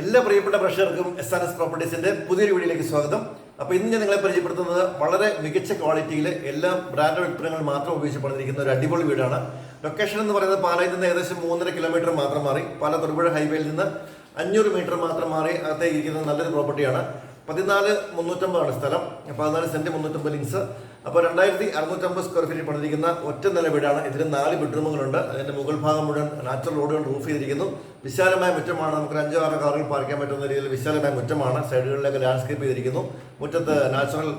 എല്ലാ പ്രിയപ്പെട്ട പ്രഷർക്കും എസ് ആർ എസ് പ്രോപ്പർട്ടീസിന്റെ പുതിയൊരു വീഡിയോയിലേക്ക് സ്വാഗതം. അപ്പോൾ ഇന്ന് ഞാൻ നിങ്ങളെ പരിചയപ്പെടുത്തുന്നത് വളരെ മികച്ച ക്വാളിറ്റിയിൽ എല്ലാ ബ്രാൻഡഡ് ഉൽപ്പന്നങ്ങൾ മാത്രം ഉപയോഗിച്ച് പണിതിരിക്കുന്ന ഒരു അടിപൊളി വീടാണ്. ലൊക്കേഷൻ എന്ന് പറയുന്നത് പാലായിൽ നിന്ന് ഏകദേശം മൂന്നര കിലോമീറ്റർ മാത്രം മാറി. പാല തൊടുപുഴ ഹൈവേയിൽ നിന്ന് അഞ്ഞൂറ് മീറ്റർ മാത്രം മാറി അകത്തേക്ക് ഇരിക്കുന്ന നല്ലൊരു പ്രോപ്പർട്ടിയാണ് പതിനാല് മുന്നൂറ്റമ്പതാണ് സ്ഥലം. പതിനാല് സെന്റ് മുന്നൂറ്റമ്പത് ലിങ്സ്. അപ്പോൾ രണ്ടായിരത്തി അറുന്നൂറ്റമ്പത് സ്ക്വയർ ഫീറ്റ് പണിതിരിക്കുന്ന ഒറ്റ നില വീടാണ്. ഇതിന് നാല് ബെഡ്റൂമുകളുണ്ട്. അതിന്റെ മുകൾ ഭാഗം മുഴുവൻ നാച്ചുറൽ റോഡ് കൊണ്ട് റൂഫ് ചെയ്തിരിക്കുന്നു. വിശാലമായ മുറ്റമാണ്. നമുക്ക് അഞ്ചോ ആറോ കാറുകൾ പാർക്കാൻ പറ്റുന്ന രീതിയിൽ വിശാലമായ മുറ്റമാണ്. സൈഡുകളിലൊക്കെ ലാൻഡ്സ്കേപ്പ് ചെയ്തിരിക്കുന്നു. മുറ്റത്ത് നാച്ചുറൽ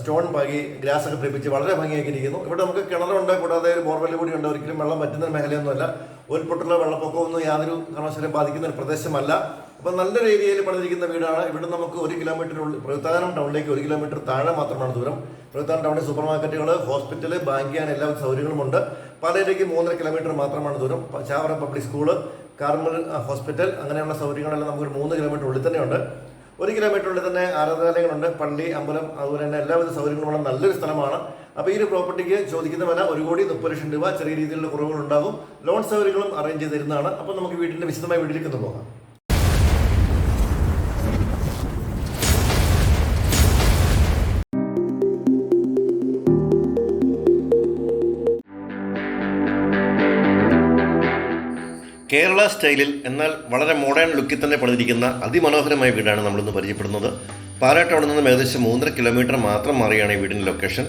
സ്റ്റോൺ പാകി ഗ്രാസ് ഒക്കെ പിടിപ്പിച്ച് വളരെ ഭംഗിയാക്കിയിരിക്കുന്നു ഇവിടെ നമുക്ക് കിണറുണ്ട്. കൂടാതെ ഒരു ബോർവെൽ കൂടി ഉണ്ട്. ഒരിക്കലും വെള്ളം പറ്റുന്ന മേഖലയൊന്നുമല്ല. ഉൾപ്പെട്ടുള്ള വെള്ളപ്പൊക്കമൊന്നും യാതൊരു കാരണവശാലും ബാധിക്കുന്ന ഒരു പ്രദേശമല്ല. അപ്പം നല്ലൊരു ഏരിയയിൽ പണിതിരിക്കുന്ന വീടാണ്. ഇവിടെ നമുക്ക് ഒരു കിലോമീറ്ററിനുള്ളിൽ പ്രവിത്താനം ടൗണിലേക്ക് ഒരു കിലോമീറ്റർ താഴെ മാത്രമാണ് ദൂരം. പ്രവിത്താനം ടൗണിൽ സൂപ്പർ മാർക്കറ്റുകൾ ഹോസ്പിറ്റൽ ബാങ്ക് ചെയ്യാൻ എല്ലാ സൗകര്യങ്ങളുമുണ്ട്. പാലയിലേക്ക് മൂന്നര കിലോമീറ്റർ മാത്രമാണ് ദൂരം. Chavara public school Carmel hospital അങ്ങനെയുള്ള സൗകര്യങ്ങളെല്ലാം നമുക്കൊരു മൂന്ന് കിലോമീറ്റർ ഉള്ളിൽ തന്നെയുണ്ട്. ഒരു ഉള്ളിൽ തന്നെ ആരാധനാലയങ്ങളുണ്ട്. പള്ളി അമ്പലം അതുപോലെ തന്നെ എല്ലാവിധ സൗകര്യങ്ങളുമുള്ള നല്ലൊരു സ്ഥലമാണ്. അപ്പോൾ ഈ ഒരു പ്രോപ്പർട്ടിക്ക് ചോദിക്കുന്ന വില ഒരു കോടി മുപ്പത് ലക്ഷം രൂപ. ചെറിയ രീതിയിലുള്ള കുറവുകൾ ഉണ്ടാകും ലോൺ സൗകര്യങ്ങളും അറേഞ്ച് ചെയ്ത് തരുന്നതാണ്. അപ്പോൾ നമുക്ക് വീട്ടിന്റെ വിശദമായ വീട്ടിലേക്ക് ഒന്ന് പോകാം. കേരള സ്റ്റൈലിൽ എന്നാൽ വളരെ മോഡേൺ ലുക്കിൽ തന്നെ പണിതിരിക്കുന്ന അതിമനോഹരമായ വീടാണ് നമ്മളിന്ന് പരിചയപ്പെടുന്നത്. പാലാട്ടവിടെ നിന്നും ഏകദേശം മൂന്നര കിലോമീറ്റർ മാത്രം മാറിയാണ് ഈ വീടിന്റെ ലൊക്കേഷൻ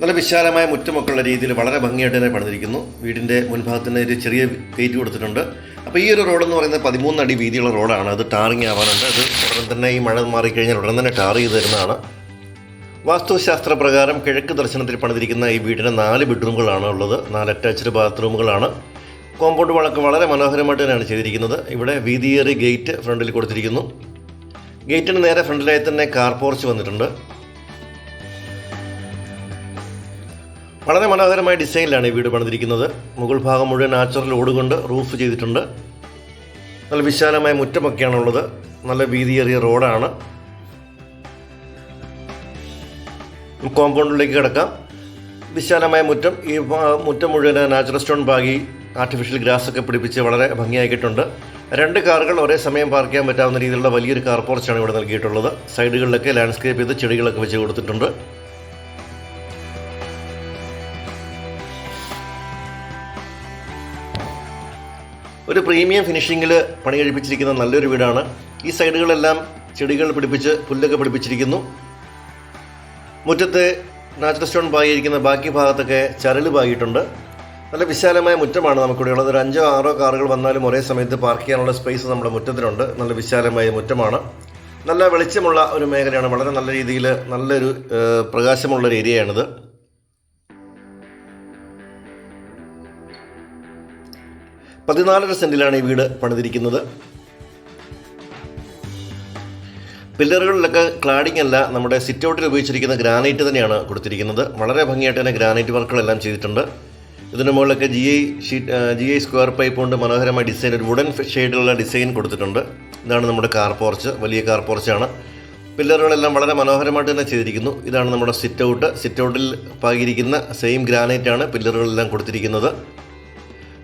നല്ല വിശാലമായ മുറ്റമൊക്കെയുള്ള രീതിയിൽ വളരെ ഭംഗിയായിട്ട് തന്നെ പണിതിരിക്കുന്നു. വീടിന്റെ മുൻഭാഗത്തിന് ഒരു ചെറിയ ഗേറ്റ് കൊടുത്തിട്ടുണ്ട്. അപ്പോൾ ഈ ഒരു റോഡെന്ന് പറയുന്നത് പതിമൂന്ന് അടി വീതിയുള്ള റോഡാണ് അത് ടാറിങ് ആവാനുണ്ട്. അത് ഉടൻ തന്നെ ഈ മഴ മാറിക്കഴിഞ്ഞാൽ ഉടൻ തന്നെ ടാർ ചെയ്ത് തരുന്നതാണ്. വാസ്തുശാസ്ത്ര പ്രകാരം കിഴക്ക് ദർശനത്തിൽ പണിതിരിക്കുന്ന ഈ വീടിന് നാല് ബെഡ്റൂമുകളാണ് ഉള്ളത്. നാല് അറ്റാച്ച്ഡ് ബാത്റൂമുകളാണ് കോമ്പൗണ്ട് വളക്ക് വളരെ മനോഹരമായിട്ട് തന്നെയാണ് ചെയ്തിരിക്കുന്നത്. ഇവിടെ വീതിയേറി ഗേറ്റ് ഫ്രണ്ടിൽ കൊടുത്തിരിക്കുന്നു. ഗേറ്റിന് നേരെ ഫ്രണ്ടിലായി തന്നെ കാർ പോർച്ച് വന്നിട്ടുണ്ട്. വളരെ മനോഹരമായ ഡിസൈനിലാണ് ഈ വീട് പണിതിരിക്കുന്നത്. മുകൾ ഭാഗം മുഴുവൻ നാച്ചുറൽ ഓട് കൊണ്ട് റൂഫ് ചെയ്തിട്ടുണ്ട്. നല്ല വിശാലമായ മുറ്റമൊക്കെയാണുള്ളത്. നല്ല വീതിയേറിയ റോഡാണ്. കോമ്പൗണ്ടിലേക്ക് കിടക്കാം. വിശാലമായ മുറ്റം. ഈ മുറ്റം മുഴുവൻ നാച്ചുറൽ സ്റ്റോൺ ബാഗി ആർട്ടിഫിഷ്യൽ ഗ്രാസ് ഒക്കെ പിടിപ്പിച്ച് വളരെ ഭംഗിയാക്കിയിട്ടുണ്ട് രണ്ട് കാറുകൾ ഒരേ സമയം പാർക്ക് ചെയ്യാൻ പറ്റാവുന്ന രീതിയിലുള്ള വലിയൊരു കാർ പോർച്ചാണ് ഇവിടെ നൽകിയിട്ടുള്ളത്. സൈഡുകളിലൊക്കെ ലാൻഡ്സ്കേപ്പ് ചെയ്ത് ചെടികളൊക്കെ വെച്ച് കൊടുത്തിട്ടുണ്ട്. ഒരു പ്രീമിയം ഫിനിഷിങ്ങിൽ പണി കഴിപ്പിച്ചിരിക്കുന്ന നല്ലൊരു വീടാണ്. ഈ സൈഡുകളെല്ലാം ചെടികൾ പിടിപ്പിച്ച് പുല്ലൊക്കെ പിടിപ്പിച്ചിരിക്കുന്നു. മുറ്റത്ത് നാച്ചുറൽ സ്റ്റോൺ പായിരിക്കുന്ന ബാക്കി ഭാഗത്തൊക്കെ ചരൽ പാകിയിട്ടുണ്ട് നല്ല വിശാലമായ മുറ്റമാണ് നമുക്കിവിടെ ഉള്ളത്. ഒരു അഞ്ചോ ആറോ കാറുകൾ വന്നാലും ഒരേ സമയത്ത് പാർക്ക് ചെയ്യാനുള്ള സ്പേസ് നമ്മുടെ മുറ്റത്തിനുണ്ട് നല്ല വിശാലമായ മുറ്റമാണ്. നല്ല വെളിച്ചമുള്ള ഒരു മേഖലയാണ്. വളരെ നല്ല രീതിയിൽ നല്ലൊരു പ്രകാശമുള്ള ഒരു ഏരിയയാണിത്. പതിനാലര സെന്റിലാണ് ഈ വീട് പണിതിരിക്കുന്നത്. പില്ലറുകളിലൊക്കെ ക്ലാഡിംഗ് അല്ല നമ്മുടെ സിറ്റ് ഔട്ടിൽ ഉപയോഗിച്ചിരിക്കുന്ന ഗ്രാനൈറ്റ് തന്നെയാണ് കൊടുത്തിരിക്കുന്നത്. വളരെ ഭംഗിയായിട്ട് തന്നെ ഗ്രാനൈറ്റ് വർക്കുകളെല്ലാം ചെയ്തിട്ടുണ്ട്. ഇതിന് മുകളിലൊക്കെ G I sheet G I square pipe കൊണ്ട് മനോഹരമായ ഡിസൈൻ ഒരു വുഡൻ ഷെയ്ഡിലുള്ള ഡിസൈൻ കൊടുത്തിട്ടുണ്ട്. ഇതാണ് നമ്മുടെ കാർ പോർച്ച് വലിയ കാർ പോർച്ചാണ് പില്ലറുകളെല്ലാം വളരെ മനോഹരമായിട്ട് തന്നെ ചെയ്തിരിക്കുന്നു. ഇതാണ് നമ്മുടെ സിറ്റ് ഔട്ട് സിറ്റ് ഔട്ടിൽ പാകിയിരിക്കുന്ന സെയിം ഗ്രാനൈറ്റ് ആണ് പില്ലറുകളെല്ലാം കൊടുത്തിരിക്കുന്നത്.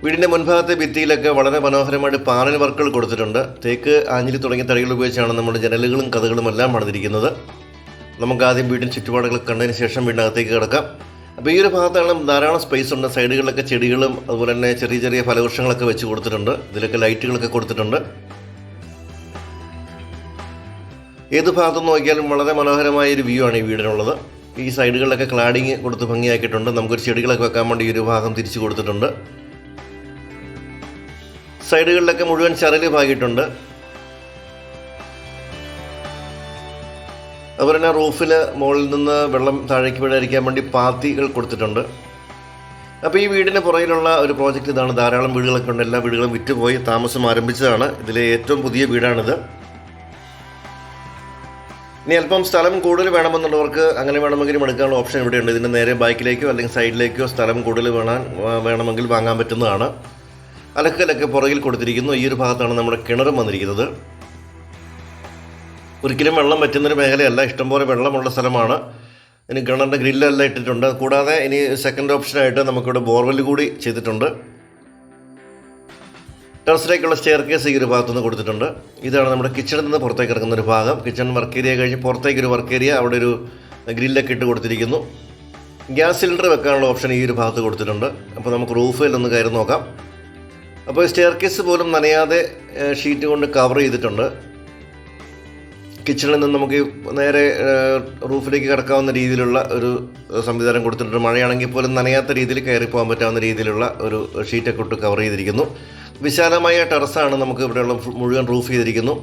വീടിന്റെ മുൻഭാഗത്തെ ഭിത്തിയിലൊക്കെ വളരെ മനോഹരമായിട്ട് പാനൽ വർക്കുകൾ കൊടുത്തിട്ടുണ്ട്. തേക്ക് ആഞ്ഞിലി തുടങ്ങിയ തടികൾ ഉപയോഗിച്ചാണ് നമ്മുടെ ജനലുകളും കഥകളും എല്ലാം പണിതിരിക്കുന്നത്. നമുക്ക് ആദ്യം വീടിന് ചുറ്റുപാടുകൾ കണ്ടതിന് ശേഷം വീടിനകത്തേക്ക് കിടക്കാം. അപ്പോൾ ഈ ഒരു ഭാഗത്താണ് ധാരാളം സ്പേസ് ഉണ്ട്. സൈഡുകളിലൊക്കെ ചെടികളും അതുപോലെ തന്നെ ചെറിയ ചെറിയ ഫലവൃക്ഷങ്ങളൊക്കെ വെച്ച് കൊടുത്തിട്ടുണ്ട്. ഇതിലൊക്കെ ലൈറ്റുകളൊക്കെ കൊടുത്തിട്ടുണ്ട്. ഏത് ഭാഗത്തു നോക്കിയാലും വളരെ മനോഹരമായ ഒരു വ്യൂ ആണ് ഈ വീടിനുള്ളത്. ഈ സൈഡുകളിലൊക്കെ ക്ലാഡിങ് കൊടുത്ത് ഭംഗിയാക്കിയിട്ടുണ്ട്. നമുക്കൊരു ചെടികളൊക്കെ വെക്കാൻ വേണ്ടി ഈ ഒരു ഭാഗം തിരിച്ചു കൊടുത്തിട്ടുണ്ട്. സൈഡുകളിലൊക്കെ മുഴുവൻ ചരൽ പാകിയിട്ടുണ്ട്. അതുപോലെ തന്നെ റൂഫിൽ മുകളിൽ നിന്ന് വെള്ളം താഴേക്ക് വീഴാതിരിക്കാൻ വേണ്ടി പാത്തികൾ കൊടുത്തിട്ടുണ്ട്. അപ്പോൾ ഈ വീടിന് പുറകിലുള്ള ഒരു പ്രോജക്റ്റ് ഇതാണ്. ധാരാളം വീടുകളൊക്കെ ഉണ്ട്. എല്ലാ വീടുകളും വിറ്റുപോയി. താമസം ആരംഭിച്ചതാണ്. ഇതിലെ ഏറ്റവും പുതിയ വീടാണിത്. ഇനി അല്പം സ്ഥലം കൂടുതൽ വേണമെന്നുള്ളവർക്ക് അങ്ങനെ വേണമെങ്കിലും എടുക്കാനുള്ള ഓപ്ഷൻ ഇവിടെയുണ്ട്. ഇതിന്റെ നേരെ ബാക്കിലേക്കോ അല്ലെങ്കിൽ സൈഡിലേക്കോ സ്ഥലം കൂടുതൽ വേണാൻ വേണമെങ്കിൽ വാങ്ങാൻ പറ്റുന്നതാണ്. അലക്കലൊക്കെ പുറകിൽ കൊടുത്തിരിക്കുന്നു. ഈ ഒരു ഭാഗത്താണ് നമ്മുടെ കിണറും വന്നിരിക്കുന്നത്. ഒരിക്കലും വെള്ളം പറ്റുന്നൊരു മേഖലയല്ല. ഇഷ്ടംപോലെ വെള്ളമുള്ള സ്ഥലമാണ്. ഇനി കിണറിന്റെ ഗ്രില്ലെല്ലാം ഇട്ടിട്ടുണ്ട്. കൂടാതെ ഇനി സെക്കൻഡ് ഓപ്ഷനായിട്ട് നമുക്കിവിടെ ബോർവെൽ കൂടി ചെയ്തിട്ടുണ്ട്. ടെറസിലേക്കുള്ള സ്റ്റെയർ കേസ് ഈ ഒരു ഭാഗത്തുനിന്ന് കൊടുത്തിട്ടുണ്ട്. ഇതാണ് നമ്മുടെ കിച്ചണിൽ നിന്ന് പുറത്തേക്ക് ഇറങ്ങുന്ന ഒരു ഭാഗം. കിച്ചൺ വർക്ക് ഏരിയ കഴിഞ്ഞ് പുറത്തേക്ക് ഒരു വർക്ക് ഏരിയ അവിടെ ഒരു ഗ്രില്ലൊക്കെ ഇട്ട് കൊടുത്തിരിക്കുന്നു. ഗ്യാസ് സിലിണ്ടർ വെക്കാനുള്ള ഓപ്ഷൻ ഈ ഒരു ഭാഗത്ത് കൊടുത്തിട്ടുണ്ട്. അപ്പോൾ നമുക്ക് റൂഫിൽ ഒന്ന് കയറി നോക്കാം. അപ്പോൾ സ്റ്റെയർ കേസ് പോലും നനയാതെ ഷീറ്റ് കൊണ്ട് കവർ ചെയ്തിട്ടുണ്ട്. കിച്ചണിൽ നിന്ന് നമുക്ക് നേരെ റൂഫിലേക്ക് കിടക്കാവുന്ന രീതിയിലുള്ള ഒരു സംവിധാനം കൊടുത്തിട്ടുണ്ട്. മഴയാണെങ്കിൽ പോലും നനയാത്ത രീതിയിൽ കയറി പോകാൻ പറ്റാവുന്ന രീതിയിലുള്ള ഒരു ഷീറ്റൊക്കെ ഇട്ട് കവർ ചെയ്തിരിക്കുന്നു. വിശാലമായ ടെറസാണ് നമുക്ക് ഇവിടെയുള്ള മുഴുവൻ റൂഫ് ചെയ്തിരിക്കുന്നു.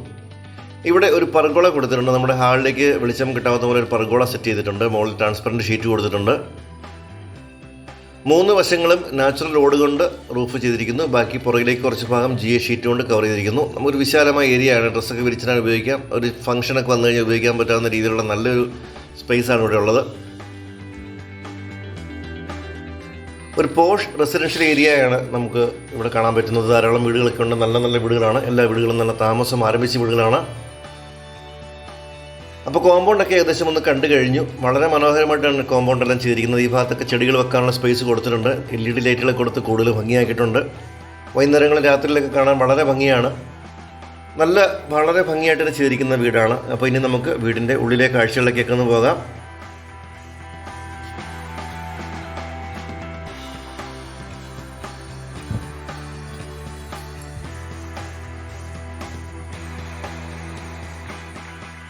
ഇവിടെ ഒരു പർഗോള കൊടുത്തിട്ടുണ്ട്. നമ്മുടെ ഹാളിലേക്ക് വെളിച്ചം കിട്ടാത്ത പോലെ ഒരു പർഗോള സെറ്റ് ചെയ്തിട്ടുണ്ട്. മുകളിൽ ട്രാൻസ്പെറന്റ് ഷീറ്റ് കൊടുത്തിട്ടുണ്ട്. മൂന്ന് വശങ്ങളും നാച്ചുറൽ റോഡ് കൊണ്ട് റൂഫ് ചെയ്തിരിക്കുന്നു. ബാക്കി പുറകിലേക്ക് കുറച്ച് ഭാഗം ജി എ ഷീറ്റ് കൊണ്ട് കവർ ചെയ്തിരിക്കുന്നു. നമുക്കൊരു വിശാലമായ ഏരിയ ആണ്. ഡ്രസ്സൊക്കെ വിരിച്ചിടാൻ ഉപയോഗിക്കാം. ഒരു ഫംഗ്ഷനൊക്കെ വന്നു കഴിഞ്ഞാൽ ഉപയോഗിക്കാൻ പറ്റാവുന്ന രീതിയിലുള്ള നല്ലൊരു സ്പേസ് ആണ് ഇവിടെ ഉള്ളത്. ഒരു പോഷ് റെസിഡൻഷ്യൽ ഏരിയയാണ് നമുക്ക് ഇവിടെ കാണാൻ പറ്റുന്നത്. ധാരാളം വീടുകളൊക്കെ ഉണ്ട്. നല്ല നല്ല വീടുകളാണ്. എല്ലാ വീടുകളും നല്ല താമസം ആരംഭിച്ച വീടുകളാണ്. അപ്പോൾ കോമ്പൗണ്ടൊക്കെ ഏകദേശം ഒന്ന് കണ്ടു കഴിഞ്ഞു. വളരെ മനോഹരമായിട്ടാണ് കോമ്പൗണ്ട് എല്ലാം ചെയ്തിരിക്കുന്നത്. ഈ ഭാഗത്തൊക്കെ ചെടികൾ വെക്കാനുള്ള സ്പേസ് കൊടുത്തിട്ടുണ്ട്. എൽ ഇ ഡി ലൈറ്റുകൾ കൊടുത്ത് കൂടുതൽ ഭംഗിയാക്കിയിട്ടുണ്ട്. വൈകുന്നേരങ്ങളിൽ രാത്രിയിലൊക്കെ കാണാൻ വളരെ ഭംഗിയാണ്. നല്ല വളരെ ഭംഗിയായിട്ട് ചെയ്തിരിക്കുന്ന വീടാണ്. അപ്പോൾ ഇനി നമുക്ക് വീടിന്റെ ഉള്ളിലെ കാഴ്ചകളിലേക്കൊക്കെ ഒന്ന് പോകാം.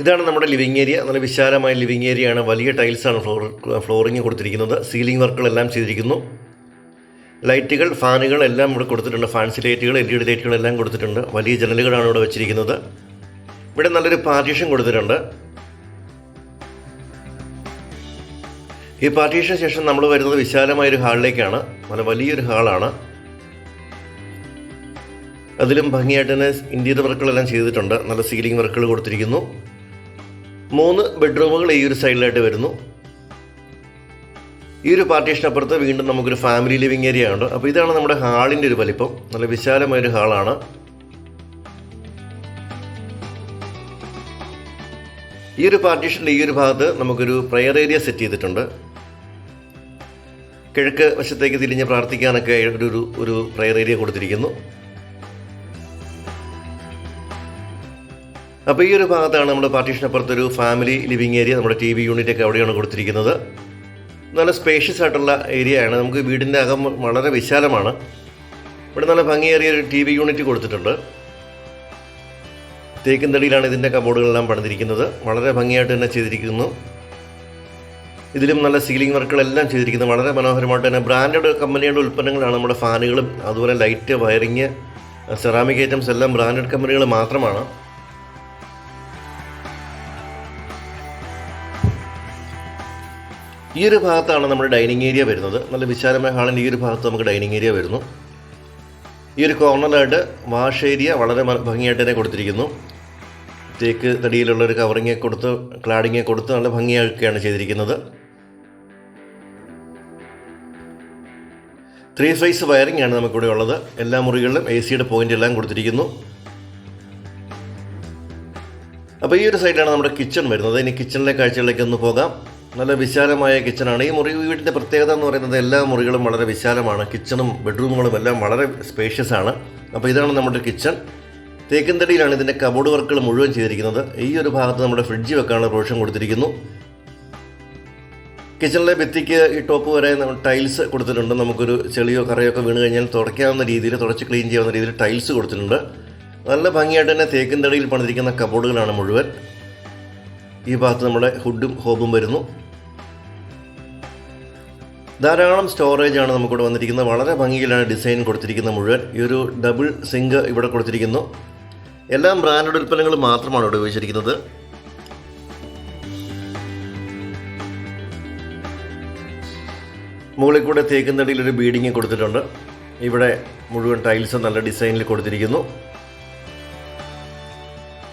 ഇതാണ് നമ്മുടെ ലിവിങ് ഏരിയ നല്ല വിശാലമായ ലിവിങ് ഏരിയയാണ് വലിയ ടൈൽസാണ് ഫ്ലോർ ഫ്ലോറിങ് കൊടുത്തിരിക്കുന്നത്. സീലിംഗ് വർക്കുകളെല്ലാം ചെയ്തിരിക്കുന്നു. ലൈറ്റുകൾ ഫാനുകൾ എല്ലാം ഇവിടെ കൊടുത്തിട്ടുണ്ട്. ഫാൻസി ലൈറ്റുകൾ എൽ ഇ ഡി ലൈറ്റുകൾ എല്ലാം കൊടുത്തിട്ടുണ്ട്. വലിയ ജനലുകളാണ് ഇവിടെ വെച്ചിരിക്കുന്നത്. ഇവിടെ നല്ലൊരു പാർട്ടീഷൻ കൊടുത്തിട്ടുണ്ട്. ഈ പാർട്ടീഷന് ശേഷം നമ്മൾ വരുന്നത് വിശാലമായൊരു ഹാളിലേക്കാണ്. നല്ല വലിയൊരു ഹാളാണ്. അതിലും ഭംഗിയായിട്ട് തന്നെ ഇന്റീരിയർ വർക്കുകളെല്ലാം ചെയ്തിട്ടുണ്ട്. നല്ല സീലിംഗ് വർക്കുകൾ കൊടുത്തിരിക്കുന്നു. മൂന്ന് ബെഡ്റൂമുകൾ ഈ ഒരു സൈഡിലായിട്ട് വരുന്നു. ഈ ഒരു പാർട്ടീഷനപ്പുറത്ത് വീണ്ടും നമുക്കൊരു ഫാമിലി ലിവിങ് ഏരിയ ഉണ്ട്. അപ്പോൾ ഇതാണ് നമ്മുടെ ഹാളിന്റെ ഒരു വലിപ്പം. നല്ല വിശാലമായൊരു ഹാളാണ്. ഈ ഒരു പാർട്ടീഷന്റെ ഈ ഒരു ഭാഗത്ത് നമുക്കൊരു പ്രയർ ഏരിയ സെറ്റ് ചെയ്തിട്ടുണ്ട്. കിഴക്ക് വശത്തേക്ക് തിരിഞ്ഞ് പ്രാർത്ഥിക്കാനൊക്കെ ഒരു ഒരു പ്രയർ ഏരിയ കൊടുത്തിരിക്കുന്നു. അപ്പോൾ ഈ ഒരു ഭാഗത്താണ് നമ്മുടെ പാർട്ടീഷൻ അപ്പുറത്തൊരു ഫാമിലി ലിവിങ് ഏരിയ നമ്മുടെ ടി വി യൂണിറ്റ് ഒക്കെ അവിടെയാണ് കൊടുത്തിരിക്കുന്നത്. നല്ല സ്പേഷ്യസ് ആയിട്ടുള്ള ഏരിയയാണ് നമുക്ക് വീടിന്റെ അകം വളരെ വിശാലമാണ്. ഇവിടെ നല്ല ഭംഗിയേറിയ ഒരു ടി വി യൂണിറ്റ് കൊടുത്തിട്ടുണ്ട്. തേക്കും തടിയിലാണ് ഇതിന്റെ കബോർഡുകളെല്ലാം പണിതിരിക്കുന്നത്. വളരെ ഭംഗിയായിട്ട് തന്നെ ചെയ്തിരിക്കുന്നു. ഇതിലും നല്ല സീലിംഗ് വർക്കുകളെല്ലാം ചെയ്തിരിക്കുന്നു. വളരെ മനോഹരമായിട്ട് തന്നെ ബ്രാൻഡഡ് കമ്പനിയുടെ ഉൽപ്പന്നങ്ങളാണ് നമ്മുടെ ഫാനുകളും അതുപോലെ ലൈറ്റ് വയറിങ് സെറാമിക് ഐറ്റംസ് എല്ലാം ബ്രാൻഡഡ് കമ്പനികൾ മാത്രമാണ്. ഈ ഒരു ഭാഗത്താണ് നമ്മുടെ ഡൈനിങ് ഏരിയ വരുന്നത്. നല്ല വിശാലമായ ഹാളിന്റെ ഈ ഒരു ഭാഗത്ത് നമുക്ക് ഡൈനിങ് ഏരിയ വരുന്നു. ഈ ഒരു കോർണറിലായിട്ട് വാഷ് ഏരിയ വളരെ ഭംഗിയായിട്ട് തന്നെ കൊടുത്തിരിക്കുന്നു. തേക്ക് തടിയിലുള്ള ഒരു കവറിങ് കൊടുത്ത് ക്ലാഡിങ് കൊടുത്ത് നല്ല ഭംഗിയാക്കുകയാണ് ചെയ്തിരിക്കുന്നത്. ത്രീ ഫേസ് വയറിംഗ് ആണ് നമുക്കിവിടെ ഉള്ളത്. എല്ലാ മുറികളിലും എ സിയുടെ പോയിന്റ് എല്ലാം കൊടുത്തിരിക്കുന്നു. അപ്പോൾ ഈ ഒരു സൈഡിലാണ് നമ്മുടെ കിച്ചൺ വരുന്നത്. ഇനി കിച്ചണിലെ കാഴ്ചകളിലേക്ക് ഒന്ന് പോകാം. നല്ല വിശാലമായ കിച്ചണാണ്. ഈ മുറി വീടിന്റെ പ്രത്യേകത എന്ന് പറയുന്നത് എല്ലാ മുറികളും വളരെ വിശാലമാണ്. കിച്ചണും ബെഡ്റൂമുകളും എല്ലാം വളരെ സ്പേഷ്യസ് ആണ്. അപ്പോൾ ഇതാണ് നമ്മുടെ കിച്ചൺ. തേക്കിൻതടിയിലാണ് ഇതിന്റെ കബോർഡ് വർക്കുകൾ മുഴുവൻ ചെയ്തിരിക്കുന്നത്. ഈ ഒരു ഭാഗത്ത് നമ്മുടെ ഫ്രിഡ്ജ് വെക്കാനുള്ള പ്രോഷൻ കൊടുത്തിരിക്കുന്നു. കിച്ചണിലെ ഭിത്തിക്ക് ഈ ടോപ്പ് വരെ ടൈൽസ് കൊടുത്തിട്ടുണ്ട്. നമുക്കൊരു ചെളിയോ കറയോ ഒക്കെ വീണ് കഴിഞ്ഞാൽ തുടയ്ക്കാവുന്ന രീതിയിൽ തുടച്ച് ക്ലീൻ ചെയ്യാവുന്ന രീതിയിൽ ടൈൽസ് കൊടുത്തിട്ടുണ്ട്. നല്ല ഭംഗിയായിട്ട് തന്നെ തേക്കിൻ തടിയിൽ പണിതിരിക്കുന്ന കബോർഡുകളാണ് മുഴുവൻ. ഈ ഭാഗത്ത് നമ്മുടെ ഹുഡും ഹോബും വരുന്നു. ധാരാളം സ്റ്റോറേജാണ് നമുക്കിവിടെ വന്നിരിക്കുന്നത്. വളരെ ഭംഗിയിലാണ് ഡിസൈൻ കൊടുത്തിരിക്കുന്നത് മുഴുവൻ. ഈ ഒരു ഡബിൾ സിങ്ക് ഇവിടെ കൊടുത്തിരിക്കുന്നു. എല്ലാം ബ്രാൻഡഡ് ഉൽപ്പന്നങ്ങൾ മാത്രമാണ് ഇവിടെ ഉപയോഗിച്ചിരിക്കുന്നത്. മുകളിൽ കൂടെ തേക്കുന്നടിയിൽ ഒരു ബീഡിങ് കൊടുത്തിട്ടുണ്ട്. ഇവിടെ മുഴുവൻ ടൈൽസ് നല്ല ഡിസൈനിൽ കൊടുത്തിരിക്കുന്നു.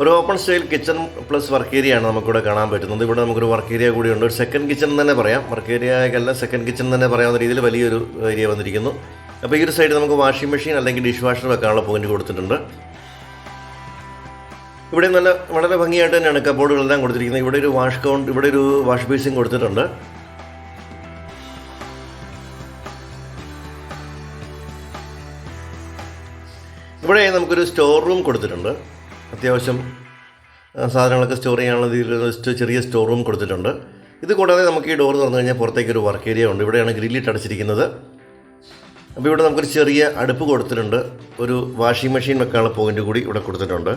ഒരു open style kitchen plus work area ആണ് നമുക്കിവിടെ കാണാൻ പറ്റുന്നത്. ഇവിടെ നമുക്കൊരു വർക്ക് ഏരിയ കൂടിയുണ്ട്. ഒരു സെക്കൻഡ് കിച്ചൺ തന്നെ പറയാം. വർക്ക് ഏരിയക്കല്ല സെക്കൻഡ് കിച്ചൺ തന്നെ പറയാവുന്ന രീതിയിൽ വലിയൊരു ഏരിയ വന്നിരിക്കുന്നു. അപ്പോൾ ഈ ഒരു സൈഡിൽ നമുക്ക് വാഷിംഗ് മെഷീൻ അല്ലെങ്കിൽ ഡിഷ് വാഷർ വെക്കാനുള്ള പോയിന്റ് കൊടുത്തിട്ടുണ്ട്. ഇവിടെ നല്ല വളരെ ഭംഗിയായിട്ട് തന്നെയാണ് കബോർഡുകളെല്ലാം കൊടുത്തിരിക്കുന്നത്. ഇവിടെ ഒരു വാഷ് കൗണ്ട് ഇവിടെ ഒരു വാഷ് ബേസിൻ കൊടുത്തിട്ടുണ്ട്. ഇവിടെ നമുക്കൊരു സ്റ്റോർ റൂം കൊടുത്തിട്ടുണ്ട്. അത്യാവശ്യം സാധനങ്ങളൊക്കെ സ്റ്റോർ ചെയ്യാനുള്ള രീതിയിൽ ചെറിയ സ്റ്റോർ റൂം കൊടുത്തിട്ടുണ്ട്. ഇത് കൂടാതെ നമുക്ക് ഈ ഡോർ തുറന്നു കഴിഞ്ഞാൽ പുറത്തേക്ക് ഒരു വർക്ക് ഏരിയ ഉണ്ട്. ഇവിടെയാണ് ഗ്രില്ലിട്ട് അടച്ചിരിക്കുന്നത്. അപ്പോൾ ഇവിടെ നമുക്കൊരു ചെറിയ അടുപ്പ് കൊടുത്തിട്ടുണ്ട്. ഒരു വാഷിംഗ് മെഷീൻ വെക്കാനുള്ള പോയിന്റ് കൂടി ഇവിടെ കൊടുത്തിട്ടുണ്ട്.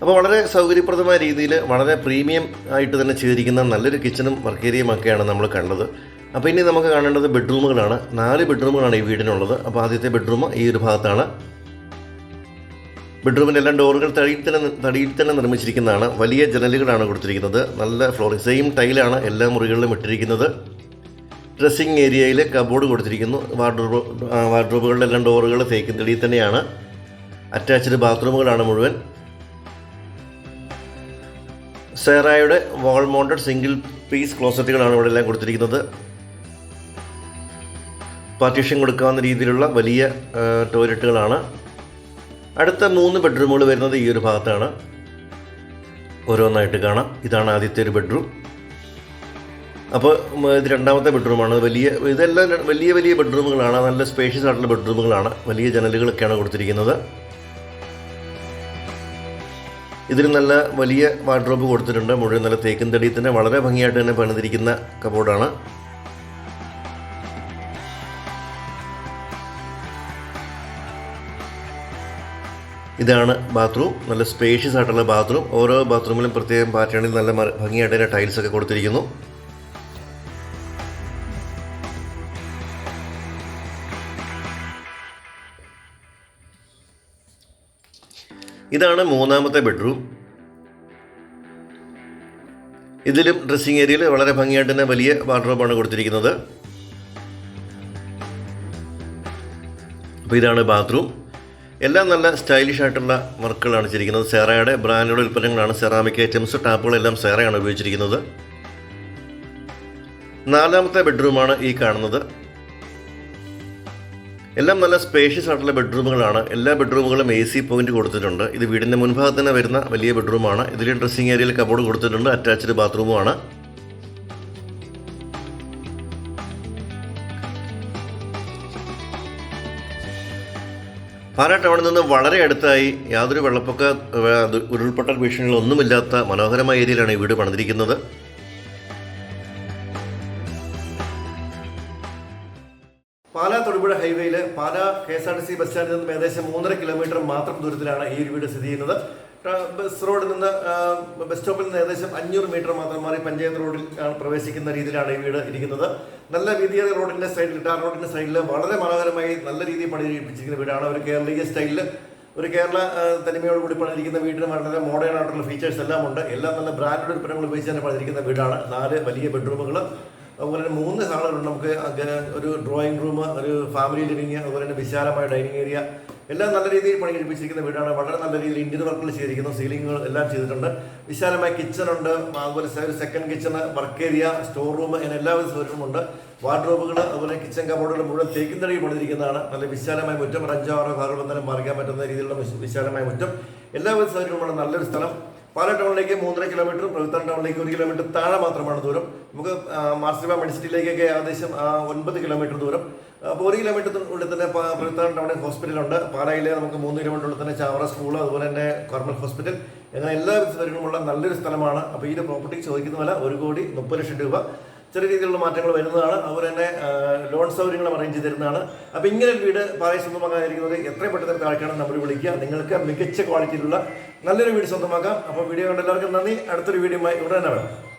അപ്പോൾ വളരെ സൗകര്യപ്രദമായ രീതിയിൽ വളരെ പ്രീമിയം ആയിട്ട് തന്നെ ചെയ്തിരിക്കുന്ന നല്ലൊരു കിച്ചണും വർക്ക് ഏരിയയും ഒക്കെയാണ് നമ്മൾ കണ്ടത്. അപ്പോൾ ഇനി നമുക്ക് കാണേണ്ടത് ബെഡ്റൂമുകളാണ്. നാല് ബെഡ്റൂമുകളാണ് ഈ വീടിനുള്ളത്. അപ്പോൾ ആദ്യത്തെ ബെഡ്റൂം ഈ ഒരു ഭാഗത്താണ്. ബെഡ്റൂമിന്റെ എല്ലാം ഡോറുകൾ തടിയിൽ തന്നെ തടിയിൽ തന്നെ നിർമ്മിച്ചിരിക്കുന്നതാണ്. വലിയ ജനലുകളാണ് കൊടുത്തിരിക്കുന്നത്. നല്ല ഫ്ലോറിംഗ് സെയിം ടൈലാണ് എല്ലാ മുറികളിലും ഇട്ടിരിക്കുന്നത്. ഡ്രസ്സിംഗ് ഏരിയയിൽ കബോർഡ് കൊടുത്തിരിക്കുന്നു. വാർഡ്രോബ് വാർഡ്രോബുകളുടെ എല്ലാം ഡോറുകൾ തേക്കും തടിയിൽ തന്നെയാണ്. അറ്റാച്ച്ഡ് ബാത്റൂമുകളാണ് മുഴുവൻ. സെറായുടെ വാൾ മൗണ്ടഡ് സിംഗിൾ പീസ് ക്ലോസറ്റുകളാണ് ഇവിടെ എല്ലാം കൊടുത്തിരിക്കുന്നത്. പാർട്ടീഷൻ കൊടുക്കാവുന്ന രീതിയിലുള്ള വലിയ ടോയ്ലറ്റുകളാണ്. അടുത്ത മൂന്ന് ബെഡ്റൂമുകൾ വരുന്നത് ഈ ഒരു ഭാഗത്താണ്. ഓരോന്നായിട്ട് കാണാം. ഇതാണ് ആദ്യത്തെ ഒരു ബെഡ്റൂം. അപ്പോൾ ഇത് രണ്ടാമത്തെ ബെഡ്റൂമാണ്. വലിയ ഇതെല്ലാം വലിയ വലിയ ബെഡ്റൂമുകളാണ്. നല്ല സ്പേഷ്യസ് ആയിട്ടുള്ള ബെഡ്റൂമുകളാണ്. വലിയ ജനലുകളൊക്കെയാണ് കൊടുത്തിരിക്കുന്നത്. ഇതിൽ നല്ല വലിയ വാർഡ്രോബ് കൊടുത്തിട്ടുണ്ട്. മുഴുവൻ നല്ല തേക്കും തടി തന്നെ വളരെ ഭംഗിയായിട്ട് തന്നെ പണിതിരിക്കുന്ന കബോർഡാണ് ഇതാണ് ബാത്റൂം നല്ല സ്പേഷ്യസ് ആയിട്ടുള്ള ബാത്റൂം ഓരോ ബാത്റൂമിലും പ്രത്യേകം പാറ്റേണിൽ നല്ല ഭംഗിയായിട്ട് ടൈൽസ് ഒക്കെ കൊടുത്തിരിക്കുന്നു. ഇതാണ് മൂന്നാമത്തെ ബെഡ്റൂം ഇതിലും ഡ്രസ്സിംഗ് ഏരിയയിൽ വളരെ ഭംഗിയായിട്ട് തന്നെ വലിയ വാർഡ്രോബാണ് കൊടുത്തിരിക്കുന്നത്. അപ്പോൾ ഇതാണ് ബാത്റൂം എല്ലാം നല്ല സ്റ്റൈലിഷ് ആയിട്ടുള്ള വർക്കുകളാണ് ചെയ്തിരിക്കുന്നത്. സെറയുടെ ബ്രാൻഡുകളുടെ ഉൽപ്പന്നങ്ങളാണ്. സെറാമിക് ഐറ്റംസ് ടാപ്പുകളെല്ലാം സെറയാണ് ഉപയോഗിച്ചിരിക്കുന്നത്. നാലാമത്തെ ബെഡ്റൂമാണ് ഈ കാണുന്നത്. എല്ലാം നല്ല സ്പേഷ്യസ് ആയിട്ടുള്ള ബെഡ്റൂമുകളാണ് എല്ലാ ബെഡ്റൂമുകളും എ സി പോയിന്റ് കൊടുത്തിട്ടുണ്ട്. ഇത് വീടിന്റെ മുൻഭാഗത്ത് തന്നെ വരുന്ന വലിയ ബെഡ്റൂമാണ് ഇതിൽ ഡ്രസ്സിംഗ് ഏരിയയിൽ കബോർഡ് കൊടുത്തിട്ടുണ്ട്. അറ്റാച്ച്ഡ് ബാത്റൂമുമാണ് പാലാ ടൗണിൽ നിന്ന് വളരെ അടുത്തായി യാതൊരു വെള്ളപ്പൊക്ക ഉരുൾപൊട്ടൽ ഭീഷണികളൊന്നുമില്ലാത്ത മനോഹരമായ ഏരിയയിലാണ് ഈ വീട് പണിതിരിക്കുന്നത്. Pala Thodupuzha ഹൈവേയിലെ Pala K S R T C bus സ്റ്റാൻഡിൽ നിന്നും ഏകദേശം മൂന്നര കിലോമീറ്റർ മാത്രം ദൂരത്തിലാണ് ഈ ഒരു വീട് സ്ഥിതി ചെയ്യുന്നത്. ബസ് റോഡിൽ നിന്ന് ബസ് സ്റ്റോപ്പിൽ നിന്ന് ഏകദേശം അഞ്ഞൂറ് മീറ്റർ മാത്രം മാറി പഞ്ചായത്ത് റോഡിൽ പ്രവേശിക്കുന്ന രീതിയിലാണ് ഈ വീട് ഇരിക്കുന്നത്. നല്ല രീതിയിൽ റോഡിന്റെ സൈഡിൽ ടാർ റോഡിന്റെ സൈഡിൽ വളരെ മനോഹരമായി നല്ല രീതിയിൽ പണിതിരിപ്പിച്ചിരിക്കുന്ന വീടാണ്. ഒരു കേരളീയ സ്റ്റൈലിൽ ഒരു കേരള തനിമയോടുകൂടി പണിയിരിക്കുന്ന വീടിന് വളരെ മോഡേൺ ആയിട്ടുള്ള ഫീച്ചേഴ്സ് എല്ലാം ഉണ്ട്. എല്ലാം നല്ല ബ്രാൻഡഡ് ഉൽപ്പന്നങ്ങൾ ഉപയോഗിച്ച് തന്നെ പണിയിരിക്കുന്ന വീടാണ്. നാല് വലിയ ബെഡ്റൂമുകൾ അതുപോലെ തന്നെ മൂന്ന് ഹാളുകളുണ്ട് നമുക്ക്. ഒരു ഡ്രോയിങ് റൂം ഒരു ഫാമിലി ലിവിങ് അതുപോലെ തന്നെ വിശാലമായ ഡൈനിങ് ഏരിയ എല്ലാം നല്ല രീതിയിൽ പണി കഴിപ്പിച്ചിരിക്കുന്ന വീടാണ്. വളരെ നല്ല രീതിയിൽ ഇന്ത്യൻ വർക്കുകൾ ചെയ്തിരിക്കുന്നു. സീലിംഗുകൾ എല്ലാം ചെയ്തിട്ടുണ്ട്. വിശാലമായ കിച്ചൺ ഉണ്ട്. അതുപോലെ ഒരു second kitchen work area store room അങ്ങനെ എല്ലാവിധ സൗകര്യമുണ്ട് വാർഡ്രോബുകൾ അതുപോലെ കിച്ചൺ കബോർഡുകൾ മുഴുവൻ തേക്കും തടി പണിതിരിക്കുന്നതാണ്. നല്ല വിശാലമായ മുറ്റം. അഞ്ചാറോ കാറുകൾ തന്നെ മറിക്കാൻ പറ്റുന്ന രീതിയിലുള്ള വിശാലമായ മുറ്റം. എല്ലാവിധ സൗകര്യങ്ങളുമാണ് നല്ലൊരു സ്ഥലം. പാലാ ടൗണിലേക്ക് മൂന്നര കിലോമീറ്റർ പ്രവിത്താൻ ടൗണിലേക്ക് ഒരു കിലോമീറ്റർ താഴെ മാത്രമാണ് ദൂരം. നമുക്ക് മാർസിബ മെഡിസിറ്റിയിലേക്കൊക്കെ ഏകദേശം ഒൻപത് കിലോമീറ്റർ ദൂരം. അപ്പോൾ ഒരു കിലോമീറ്റർ ഉള്ളിൽ തന്നെ പ്രവിത്താൻ ടൗണിൽ ഹോസ്പിറ്റലുണ്ട് പാലയിലെ നമുക്ക് മൂന്ന് കിലോമീറ്റർ ഉള്ളിൽ തന്നെ ചാവറ സ്കൂൾ അതുപോലെ തന്നെ കോർമൽ ഹോസ്പിറ്റൽ. അങ്ങനെ എല്ലാ സൗകര്യങ്ങളുമുള്ള നല്ലൊരു സ്ഥലമാണ്. അപ്പോൾ ഈ പ്രോപ്പർട്ടി ചോദിക്കുന്ന വില ഒരു കോടി മുപ്പത് ലക്ഷം രൂപ. ചെറിയ രീതിയിലുള്ള മാറ്റങ്ങൾ വരുന്നതാണ്. അതുപോലെ തന്നെ ലോൺ സൗകര്യങ്ങളും അറേഞ്ച് ചെയ്ത് തരുന്നതാണ്. അപ്പോൾ ഇങ്ങനെ വീട് പാറയിൽ സ്വന്തമാക്കാതിരിക്കുന്നത് എത്രയും പെട്ടെന്ന് താഴ്ക്കണം നമ്മൾ വിളിക്കുക. നിങ്ങൾക്ക് മികച്ച ക്വാളിറ്റിയിലുള്ള നല്ലൊരു വീട് സ്വന്തമാക്കാം. അപ്പോൾ വീഡിയോ കണ്ട എല്ലാവർക്കും നന്ദി. അടുത്തൊരു വീഡിയോ ഉടനെ തന്നെ വരാം.